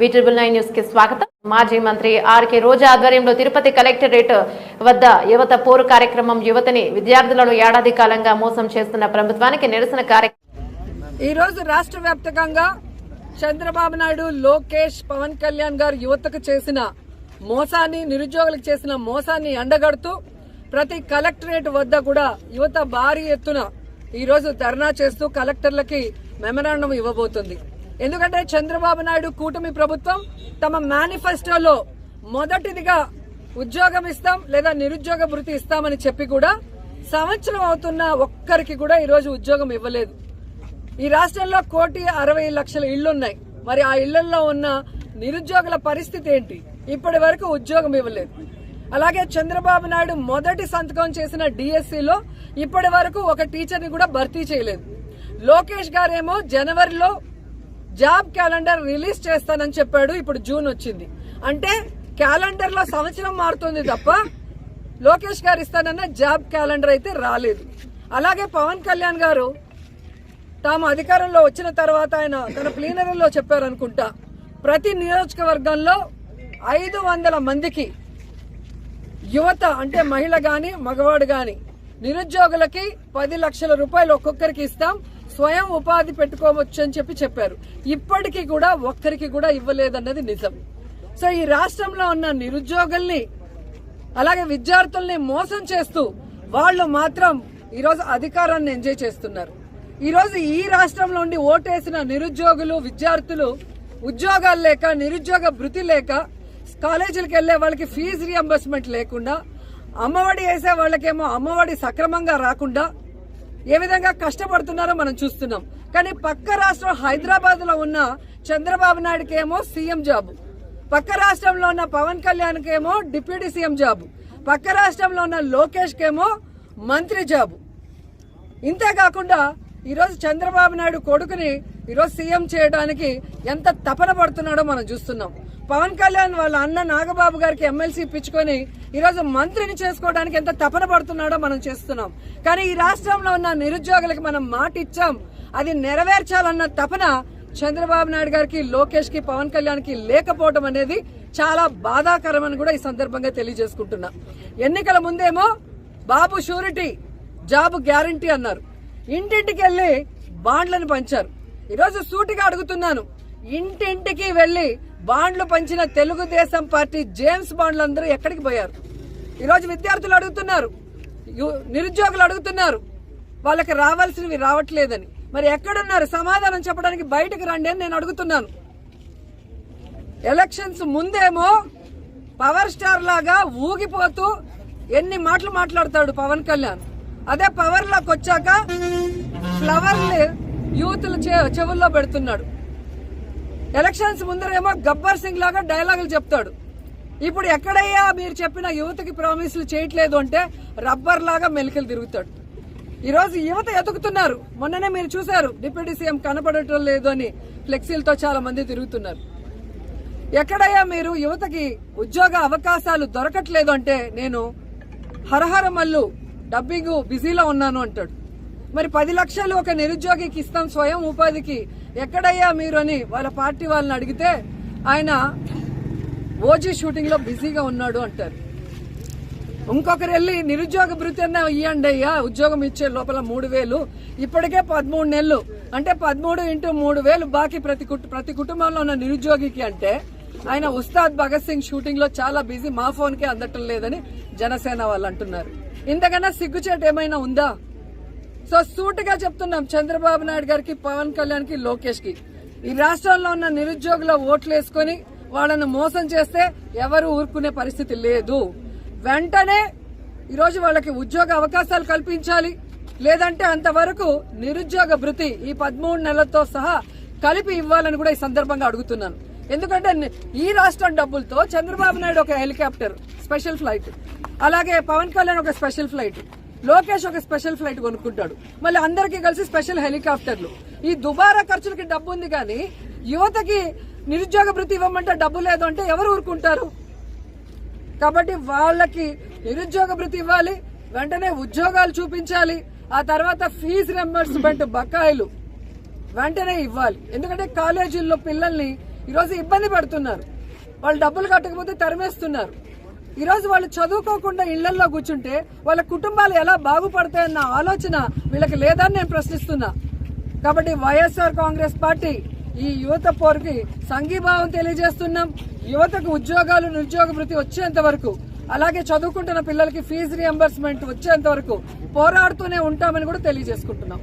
వీటిబుల్ nine న్యూస్కి స్వాగతం. మాజీ మంత్రి ఆర్కే రోజా ఆధ్వర్యంలో తిరుపతి కలెక్టరేట్ వద్ద యువత పోరు కార్యక్రమం యువతని విద్యార్థులను ఏడాది కాలంగా మోసం చేస్తున్న ప్రభుత్వానికి నిరసన కార్యక్రమం ఈ రోజు రాష్ట్ర వ్యాప్తంగా చంద్రబాబు నాయుడు లోకేష్ పవన్ కళ్యాణ్ గారు యువతకు చేసిన మోసాన్ని నిరుద్యోగులకు చేసిన మోసాన్ని ఎండగడుతూ ప్రతి కలెక్టరేట్ వద్ద కూడా యువత భారీ ఎత్తున ఈ రోజు ధర్నా చేస్తూ కలెక్టర్లకి మెమరాండం ఇవ్వబోతుంది. ఎందుకంటే చంద్రబాబు నాయుడు కూటమి ప్రభుత్వం తమ మేనిఫెస్టోలో మొదటిదిగా ఉద్యోగం ఇస్తాం లేదా నిరుద్యోగ భృతి ఇస్తామని చెప్పి కూడా సంవత్సరం అవుతున్న ఒక్కరికి కూడా ఈరోజు ఉద్యోగం ఇవ్వలేదు. ఈ రాష్ట్రంలో కోటి అరవై లక్షల ఇళ్ళున్నాయి మరి ఆ ఇళ్ళలో ఉన్న నిరుద్యోగుల పరిస్థితి ఏంటి? ఇప్పటి వరకు ఉద్యోగం ఇవ్వలేదు. అలాగే చంద్రబాబు నాయుడు మొదటి సంతకం చేసిన డిఎస్సిలో ఇప్పటి వరకు ఒక టీచర్ని కూడా భర్తీ చేయలేదు. లోకేష్ గారేమో జనవరిలో జాబ్ క్యాలెండర్ రిలీజ్ చేస్తానని చెప్పాడు. ఇప్పుడు జూన్ వచ్చింది. అంటే క్యాలెండర్లో సంవత్సరం మారుతుంది తప్ప లోకేష్ గారు ఇస్తానన్న జాబ్ క్యాలెండర్ అయితే రాలేదు. అలాగే పవన్ కళ్యాణ్ గారు తాము అధికారంలో వచ్చిన తర్వాత ఆయన తన ప్లీనరీలో చెప్పారనుకుంటా ప్రతి నియోజకవర్గంలో ఐదు వందల మందికి యువత అంటే మహిళ కానీ మగవాడు కానీ నిరుద్యోగులకి పది లక్షల రూపాయలు ఒక్కొక్కరికి ఇస్తాం. స్వయం ఉపాధి పెట్టుకోవచ్చు అని చెప్పి చెప్పారు. ఇప్పటికీ కూడా ఒక్కరికి కూడా ఇవ్వలేదన్నది నిజం. సో ఈ రాష్ట్రంలో ఉన్న నిరుద్యోగుల్ని అలాగే విద్యార్థుల్ని మోసం చేస్తూ వాళ్ళు మాత్రం ఈరోజు అధికారాన్ని ఎంజాయ్ చేస్తున్నారు. ఈరోజు ఈ రాష్ట్రంలో ఉండి ఓటేసిన నిరుద్యోగులు విద్యార్థులు ఉద్యోగాలు లేక నిరుద్యోగ భృతి లేక కాలేజీలకు వెళ్ళే వాళ్ళకి ఫీజు రియంబర్స్మెంట్ లేకుండా అమ్మఒడి వేసే వాళ్ళకేమో అమ్మఒడి సక్రమంగా రాకుండా ఏ విధంగా కష్టపడుతున్నారో మనం చూస్తున్నాం. కానీ పక్క రాష్ట్రం హైదరాబాద్లో ఉన్న చంద్రబాబు నాయుడుకి ఏమో సీఎం జాబు. పక్క రాష్ట్రంలో ఉన్న పవన్ కళ్యాణ్ కేమో డిప్యూటీ సీఎం జాబు. పక్క రాష్ట్రంలో ఉన్న లోకేష్ కేమో మంత్రి జాబు. ఇంతే కాకుండా ఈరోజు చంద్రబాబు నాయుడు కొడుకుని ఈరోజు సీఎం చేయడానికి ఎంత తపన పడుతున్నాడో మనం చూస్తున్నాం. పవన్ కళ్యాణ్ వాళ్ళ అన్న నాగబాబు గారికి ఎమ్మెల్సీ ఇప్పించుకొని ఈరోజు మంత్రిని చేసుకోవడానికి ఎంత తపన పడుతున్నాడో మనం చేస్తున్నాం. కానీ ఈ రాష్ట్రంలో ఉన్న నిరుద్యోగులకు మనం మాట ఇచ్చాం అది నెరవేర్చాలన్న తపన చంద్రబాబు నాయుడు గారికి లోకేష్కి పవన్ కళ్యాణ్కి లేకపోవడం అనేది చాలా బాధాకరమని కూడా ఈ సందర్భంగా తెలియజేసుకుంటున్నా. ఎన్నికల ముందేమో బాబు షూరిటీ జాబ్ గ్యారంటీ అన్నారు. ఇంటింటికి వెళ్ళి బాండ్లను పంచారు. ఈరోజు సూటిగా అడుగుతున్నాను. ఇంటింటికి వెళ్ళి బాండ్లు పంచిన తెలుగుదేశం పార్టీ జేమ్స్ బాండ్లు అందరూ ఎక్కడికి పోయారు? ఈరోజు విద్యార్థులు అడుగుతున్నారు. నిరుద్యోగులు అడుగుతున్నారు. వాళ్ళకి రావాల్సినవి రావట్లేదని. మరి ఎక్కడున్నారు? సమాధానం చెప్పడానికి బయటకు రండి అని నేను అడుగుతున్నాను. ఎలక్షన్స్ ముందేమో పవర్ స్టార్ లాగా ఊగిపోతూ ఎన్ని మాటలు మాట్లాడతాడు పవన్ కళ్యాణ్. అదే పవర్లోకి వచ్చాక ఫ్లవర్లు యూత్ల చె- చెవుల్లో పెడుతున్నాడు. ఎలక్షన్స్ ముందరేమో గబ్బర్ సింగ్ లాగా డైలాగులు చెప్తాడు. ఇప్పుడు ఎక్కడయ్యా మీరు చెప్పిన యువతకి ప్రామిస్లు చేయట్లేదు అంటే రబ్బర్ లాగా మెలికలు తిరుగుతాడు. ఈరోజు యువత ఎతుకుతున్నారు మొన్ననే మీరు చూశారు డిప్యూటీ సీఎం కనపడటం లేదు అని ఫ్లెక్సీలతో చాలా మంది తిరుగుతున్నారు. ఎక్కడయ్యా మీరు యువతకి ఉద్యోగ అవకాశాలు దొరకట్లేదు అంటే నేను హరహర మల్లు డబ్బింగ్ బిజీలో ఉన్నాను అంటాడు. మరి పది లక్షలు ఒక నిరుద్యోగికి ఇస్తాం స్వయం ఉపాధికి ఎక్కడయ్యా మీరు అని వాళ్ళ పార్టీ వాళ్ళని అడిగితే ఆయన ఓజీ షూటింగ్లో బిజీగా ఉన్నాడు అంటారు. ఇంకొకరు వెళ్ళి నిరుద్యోగ భృతి అన్న ఇవ్వండి అయ్యా ఉద్యోగం ఇచ్చే లోపల మూడు వేలు ఇప్పటికే పదమూడు నెలలు అంటే పదమూడు ఇంటూ మూడు వేలు బాకీ ప్రతి ప్రతి కుటుంబంలో ఉన్న నిరుద్యోగికి అంటే ఆయన ఉస్తాద్ భగత్ సింగ్ షూటింగ్లో చాలా బిజీ మా ఫోన్కే అందటం లేదని జనసేన వాళ్ళు అంటున్నారు. ఇంతకన్నా సిగ్గుచేటు ఏమైనా ఉందా? సో సూటిగా చెప్తున్నాం చంద్రబాబు నాయుడు గారికి పవన్ కళ్యాణ్కి లోకేష్కి ఈ రాష్ట్రంలో ఉన్న నిరుద్యోగుల ఓట్లు వేసుకొని వాళ్ళను మోసం చేస్తే ఎవరు ఊరుకునే పరిస్థితి లేదు. వెంటనే ఈరోజు వాళ్ళకి ఉద్యోగ అవకాశాలు కల్పించాలి. లేదంటే అంతవరకు నిరుద్యోగ భృతి ఈ పదమూడు నెలలతో సహా కలిపి ఇవ్వాలని కూడా ఈ సందర్భంగా అడుగుతున్నాను. ఎందుకంటే ఈ రాష్ట్రం డబ్బులతో చంద్రబాబు నాయుడు ఒక హెలికాప్టర్ స్పెషల్ ఫ్లైట్. అలాగే పవన్ కళ్యాణ్ ఒక స్పెషల్ ఫ్లైట్. లోకేష్ ఒక స్పెషల్ ఫ్లైట్ కొనుక్కుంటాడు. మళ్ళీ అందరికీ కలిసి స్పెషల్ హెలికాప్టర్లు. ఈ దుబారా ఖర్చులకి డబ్బు ఉంది కానీ యువతకి నిరుద్యోగ భృతి ఇవ్వమంటే డబ్బు లేదు అంటే ఎవరు ఊరుకుంటారు? కాబట్టి వాళ్ళకి నిరుద్యోగ భృతి ఇవ్వాలి వెంటనే ఉద్యోగాలు చూపించాలి ఆ తర్వాత ఫీజు రెంబర్స్మెంట్ బకాయిలు వెంటనే ఇవ్వాలి. ఎందుకంటే కాలేజీల్లో పిల్లల్ని ఈరోజు ఇబ్బంది పడుతున్నారు. వాళ్ళు డబ్బులు కట్టకపోతే తరిమేస్తున్నారు. ఈరోజు వాళ్ళు చదువుకోకుండా ఇళ్ళలో కూర్చుంటే వాళ్ళ కుటుంబాలు ఎలా బాగుపడతాయన్న ఆలోచన వీళ్ళకి లేదని నేను ప్రశ్నిస్తున్నా. కాబట్టి వైఎస్ఆర్ కాంగ్రెస్ పార్టీ ఈ యువత పోరుకి సంఘీభావం తెలియజేస్తున్నాం. యువతకు ఉద్యోగాలు నిరుద్యోగ వృత్తి వచ్చేంత వరకు అలాగే చదువుకుంటున్న పిల్లలకి ఫీజు రియంబర్స్మెంట్ వచ్చేంత వరకు పోరాడుతూనే ఉంటామని కూడా తెలియజేసుకుంటున్నాం.